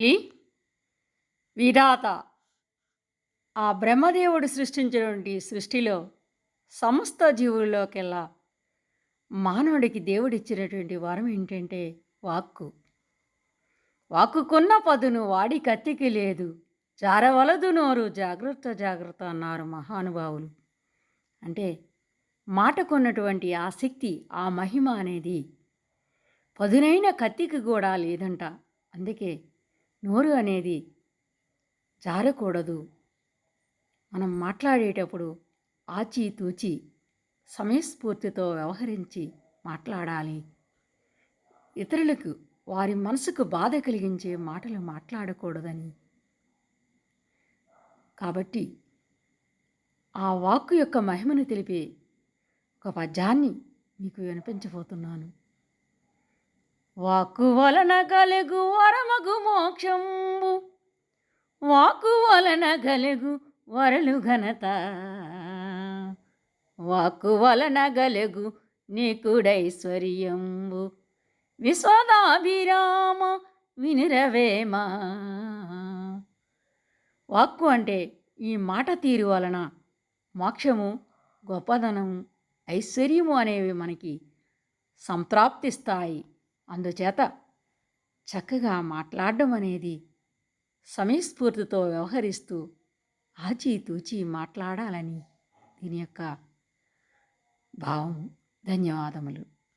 ఈ విధాత. ఆ బ్రహ్మదేవుడు సృష్టించినటువంటి సృష్టిలో సమస్త జీవుల్లోకెల్లా మానవుడికి దేవుడిచ్చినటువంటి వరం ఏంటంటే వాక్కు. వాక్కుకున్న పదును వాడి కత్తికి లేదు జారవలదు నోరు జాగ్రత్త జాగ్రత్త అన్నారు మహానుభావులు. అంటే మాటకున్నటువంటి ఆ శక్తి ఆ మహిమ అనేది పదునైన కత్తికి కూడా లేదంట. అందుకే నోరు అనేది జారకూడదు. మనం మాట్లాడేటప్పుడు ఆచితూచి సమయస్ఫూర్తితో వ్యవహరించి మాట్లాడాలి. ఇతరులకు వారి మనసుకు బాధ కలిగించే మాటలు మాట్లాడకూడదని. కాబట్టి ఆ వాక్కు యొక్క మహిమను తెలిపే ఒక పద్యాన్ని మీకు వినిపించబోతున్నాను. వాక్కు వలన కలుగు వరమగు మోక్షంబు వాకు వలన గలుగు వరలు ఘనత. వాకు వలన గలుగు నీకుడైశ్వర్యంబు. విశ్వదాభిరామ వినురవేమా. వాక్కు అంటే ఈ మాట తీరు వలన మోక్షము గొప్పదనము ఐశ్వర్యము అనేవి మనకి సంతృప్తిస్తాయి అందుచేత చక్కగా మాట్లాడడం అనేది సమయస్ఫూర్తితో వ్యవహరిస్తూ ఆచితూచి మాట్లాడాలని దీని యొక్క భావం. ధన్యవాదములు.